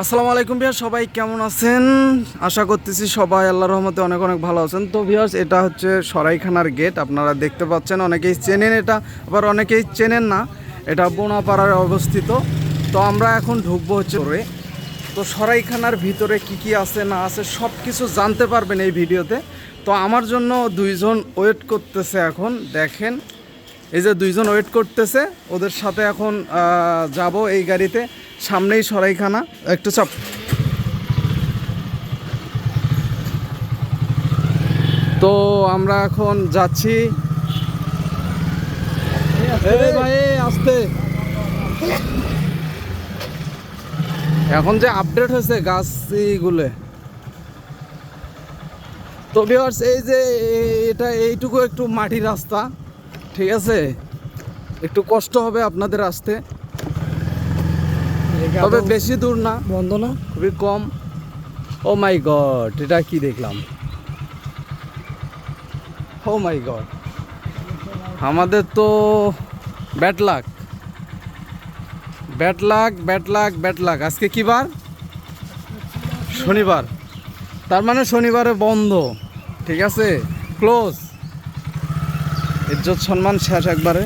আসসালামু আলাইকুম ভিয়ার সবাই কেমন আছেন? আশা করতেছি সবাই আল্লাহর রহমতে অনেক অনেক ভালো আছেন। তো ভিয়ার্স এটা হচ্ছে সরাইখানার গেট, আপনারা দেখতে পাচ্ছেন, অনেকেই চেনেন এটা, আবার অনেকেই চেনেন না। এটা বোনাপাড়ায় অবস্থিত। তো আমরা এখন ঢুকবো হচ্ছে তো সরাইখানার ভিতরে কি কি আছে, না আছে সব কিছু জানতে পারবেন এই ভিডিওতে। তো আমার জন্য দুইজন ওয়েট করতেছে এখন, দেখেন। এই যে দুইজন ওয়েট করতেছে, ওদের সাথে এখন যাব এই গাড়িতে। সামনেই সরাইখানা। একটু চাপ। তো আমরা এখন যাচ্ছি। ভাই আসতে। এখন যে আপডেট হয়েছে গাছগুলো। তো ভিউয়ার্স এই যে এটা এইটুকু একটু মাটির রাস্তা ঠিক আছে? একটু কষ্ট হবে আপনাদের আসতে। তবে বেশি দূর না। বন্ধ না? খুবই কম। ও মাই গড এটা কি দেখলাম? Oh my God. আমাদের তো bad luck. Bad luck bad luck bad luck. আজকে কি বার? শনিবার। তার মানে শনিবারে বন্ধ। ঠিক আছে? ক্লোজ। ইজ্জত সম্মান শেষ একবারে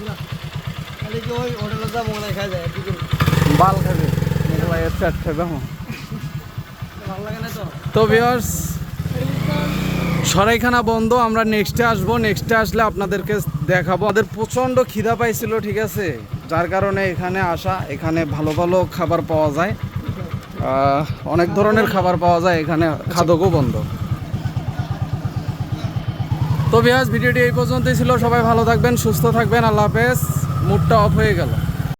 খালি কি ওই হোটেলে যা মনে খাই যায় এদিকে বাল খাবে। এগুলা এর চাট খাবে তো? ভিউয়ার্স সরাইখানা বন্ধ আমরা নেক্সটে আসব। নেক্সটে আসলে আপনাদেরকে দেখাবো। আমাদের প্রচণ্ড খিদা পাইছিল ঠিক আছে? যার কারণে এখানে আসা এখানে ভালো ভালো খাবার পাওয়া যায়। অনেক ধরনের খাবার পাওয়া যায় এখানে খাদকও বন্ধ। তো ভিউয়ার্স ভিডিওটি এই পর্যন্তই ছিল। সবাই ভালো থাকবেন সুস্থ থাকবেন। আল্লাহ হাফেজ। মুডটা অফ হয়ে গেল।